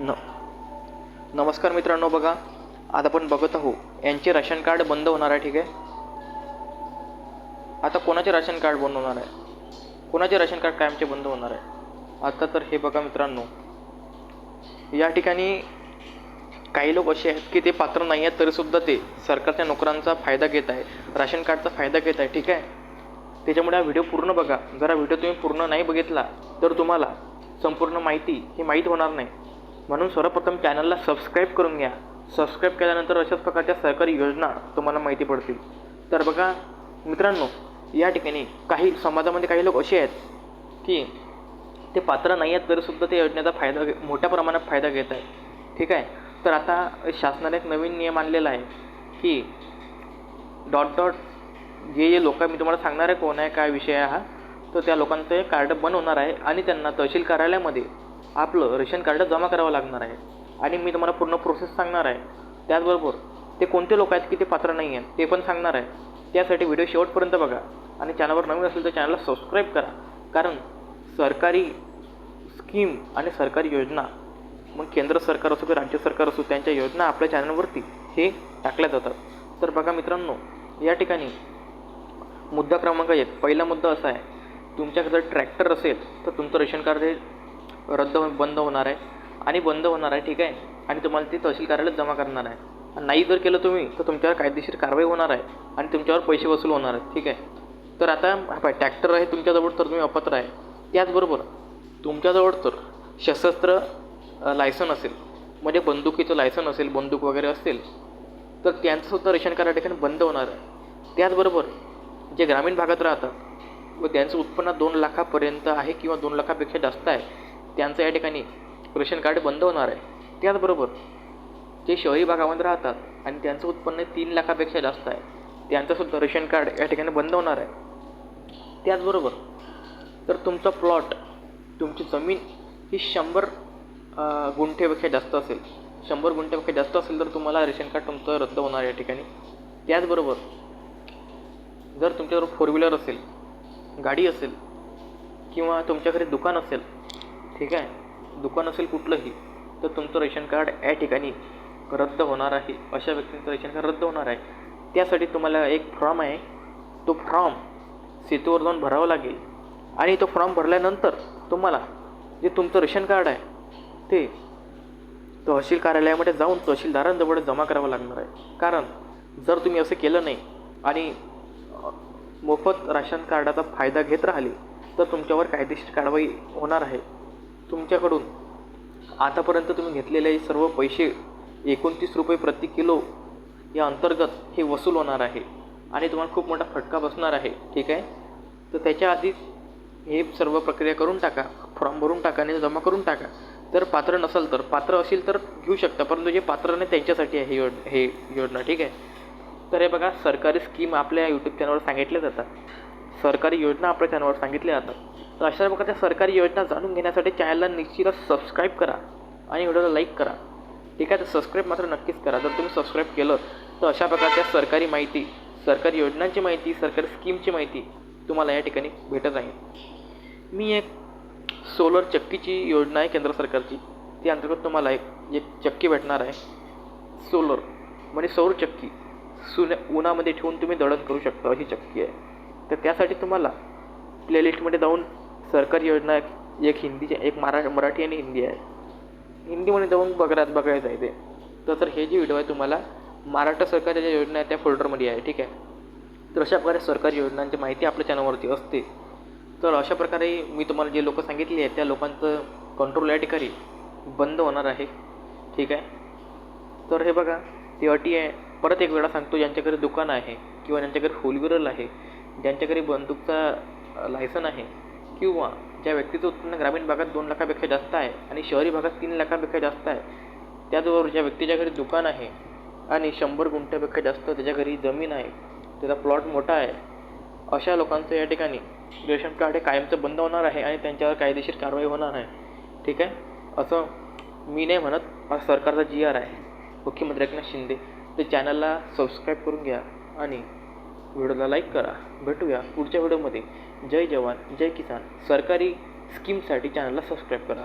न नमस्कार मित्रांनो बघा आता आपण बघत आहो यांचे राशन कार्ड बंद होणार आहे ठीक आहे? आता कोणाचे राशन कार्ड बंद होणार आहे? कोणाचे राशन कार्ड कायमचे बंद होणार आहे? आता तर हे बघा मित्रांनो या ठिकाणी काही लोक असे आहेत की ते पात्र नाही आहेत तरीसुद्धा ते सरकारच्या नोकरांचा फायदा घेत आहे राशन कार्डचा फायदा घेत आहे ठीक आहे? त्याच्यामुळे हा व्हिडिओ पूर्ण बघा. जर व्हिडिओ तुम्ही पूर्ण नाही बघितला तर तुम्हाला संपूर्ण माहिती ही माहीत होणार नाही. म्हणून सर्वप्रथम चॅनलला सबस्क्राईब करून घ्या. सबस्क्राईब केल्यानंतर अशाच प्रकारच्या सरकारी योजना तुम्हाला माहिती पडतील. तर बघा मित्रांनो या ठिकाणी काही समाजामध्ये काही लोक असे आहेत की ते पात्र नाही आहेत तरीसुद्धा त्या योजनेचा फायदा घे मोठ्या प्रमाणात फायदा घेत आहे ठीक आहे? तर आता शासनाने एक नवीन नियम आणलेला आहे की डॉट डॉट जे जे लोक मी तुम्हाला सांगणार आहे कोण आहे काय विषय आहे हा तर त्या लोकांचं हे कार्ड बंद होणार आहे आणि त्यांना तहसील कार्यालयामध्ये आपलं रेशन कार्ड जमा करावं लागणार आहे. आणि मी तुम्हाला पूर्ण प्रोसेस सांगणार आहे. त्याचबरोबर ते कोणते लोक आहेत की ते पात्र नाही आहेत ते पण सांगणार आहे. त्यासाठी व्हिडिओ शेवटपर्यंत बघा. आणि चॅनलवर नवीन असेल तर चॅनलला सबस्क्राईब करा. कारण सरकारी स्कीम आणि सरकारी योजना मग केंद्र सरकार असो की राज्य सरकार असो त्यांच्या योजना आपल्या चॅनलवरती हे टाकल्या जातात. तर बघा मित्रांनो या ठिकाणी मुद्दा क्रमांक एक. पहिला मुद्दा असा आहे तुमच्याकडे जर ट्रॅक्टर असेल तर तुमचं रेशन कार्ड हे रद्द बंद होणार आहे. आणि बंद होणार आहे ठीक आहे? आणि तुम्हाला ते तहसील कार्यालयात जमा करणार आहे. आणि नाही जर केलं तुम्ही तर तुमच्यावर कायदेशीर कारवाई होणार आहे आणि तुमच्यावर पैसे वसूल होणार आहेत ठीक आहे? तर आता हा पाय ट्रॅक्टर आहे तुमच्याजवळ तर तुम्ही अपात्र आहे त्याचबरोबर तुमच्याजवळ तर सशस्त्र लायसन असेल. म्हणजे बंदुकीचं लायसन असेल बंदूक वगैरे असेल तर त्यांचंसुद्धा रेशन कार्ड ठिकाणी बंद होणार आहे. त्याचबरोबर जे ग्रामीण भागात राहतात व त्यांचं उत्पन्न दोन लाखापर्यंत आहे किंवा दोन लाखापेक्षा जास्त आहे त्यांचं या ठिकाणी रेशन कार्ड बंद होणार आहे. त्याचबरोबर जे शहरी भागामध्ये राहतात आणि त्यांचं उत्पन्न तीन लाखापेक्षा जास्त आहे त्यांचंसुद्धा रेशन कार्ड या ठिकाणी बंद होणार आहे. त्याचबरोबर तर तुमचा प्लॉट तुमची जमीन ही शंभर गुंठेपेक्षा जास्त असेल शंभर गुंठेपेक्षा जास्त असेल तर तुम्हाला रेशन कार्ड तुमचं रद्द होणार या ठिकाणी. त्याचबरोबर जर तुमच्याजवळ फोर व्हीलर असेल गाडी असेल किंवा तुमच्या घरी दुकान असेल ठीक आहे? दुकान असेल कुठलंही तर तुमचं रेशन कार्ड या ठिकाणी रद्द होणार आहे. अशा व्यक्तींचं रेशन कार्ड रद्द होणार आहे. त्यासाठी तुम्हाला एक फॉर्म आहे. तो फॉर्म सेतूवर जाऊन भरावा लागेल. आणि तो फॉर्म भरल्यानंतर तुम्हाला जे तुमचं रेशन कार्ड आहे ते तहसील कार्यालयामध्ये जाऊन तहसीलदारांजवळ जमा करावं लागणार आहे. कारण जर तुम्ही असं केलं नाही आणि मोफत राशन कार्डाचा फायदा घेत राहिले तर तुमच्यावर कायदेशीर कारवाई होणार आहे. तुमच्याकडून. आतापर्यंत तुम्ही घेतलेले सर्व पैसे एकोणतीस रुपये प्रति किलो या अंतर्गत हे वसूल होणार आहे. आणि तुम्हाला खूप मोठा फटका बसणार आहे. ठीक आहे? तर त्याच्या आधी हे सर्व प्रक्रिया करून टाका. फॉर्म भरून टाका आणि जमा करून टाका. जर पात्र नसेल तर पात्र असेल तर घेऊ शकता. परंतु जे पात्र नाही त्यांच्यासाठी आहे ही योज हे योजना. ठीक आहे? तर हे बघा सरकारी स्कीम आपल्या यूट्यूब चॅनलवर सांगितल्या जातात. सरकारी योजना आपल्या चॅनलवर सांगितल्या जातात. तर अशा प्रकारच्या सरकारी योजना जाणून घेण्यासाठी चॅनलला निश्चितच सबस्क्राईब करा आणि व्हिडिओला लाईक करा. ठीक आहे तर सबस्क्राईब मात्र नक्कीच करा. जर तुम्ही सबस्क्राईब केलं तर अशा प्रकारच्या सरकारी माहिती सरकारी योजनांची माहिती सरकारी स्कीमची माहिती तुम्हाला या ठिकाणी भेटत आहे. मी एक सोलर चक्कीची योजना आहे केंद्र सरकारची. ती अंतर्गत तुम्हाला एक एक चक्की भेटणार आहे. सोलर म्हणजे सौर चक्की. सुन्या उन्हामध्ये ठेवून तुम्ही दळण करू शकता अशी चक्की आहे. तर त्यासाठी तुम्हाला प्लेलिस्टमध्ये जाऊन सरकारी योजना एक- हिंदीची एक मरा मराठी आणि हिंदी आहे. हिंदीमध्ये जाऊन बघा बघायचं आहे ते. तर हे जे व्हिडिओ आहे तुम्हाला महाराष्ट्र सरकारच्या ज्या योजना आहेत त्या फोल्डरमध्ये आहे ठीक आहे? तर अशा प्रकारे सरकारी योजनांची माहिती आपल्या चॅनलवरती असते. तर अशा प्रकारे मी तुम्हाला जे लोकं सांगितली आहेत त्या लोकांचं कंट्रोल या ठिकाणी बंद होणार आहे ठीक आहे? तर हे बघा ती अटी आहे. परत एक वेळा सांगतो ज्यांच्याकडे दुकान आहे किंवा ज्यांच्याकडे घरी फोर व्हीलर आहे ज्यांच्या घरी बंदूकचा लायसन आहे किंवा ज्या व्यक्तीचं उत्पन्न ग्रामीण भागात दोन लाखापेक्षा जास्त आहे आणि शहरी भागात तीन लाखापेक्षा जास्त आहे त्याचबरोबर ज्या व्यक्तीच्या घरी दुकान आहे आणि शंभर गुंठ्यापेक्षा जास्त त्याच्या घरी जमीन आहे त्याचा प्लॉट मोठा आहे अशा लोकांचं या ठिकाणी रेशन कार्ड हे कायमचं बंद होणार आहे आणि त्यांच्यावर कायदेशीर कारवाई होणार आहे. ठीक आहे? असं मी नाही म्हणत हा सरकारचा जी आर आहे. मुख्यमंत्री एकनाथ शिंदे ते चॅनलला सबस्क्राईब करून घ्या आणि व्हिडिओला लाईक करा. भेटूया पुढच्या व्हिडिओमध्ये. जय जवान जय किसान. सरकारी स्कीमसाठी चॅनलला सबस्क्राईब करा.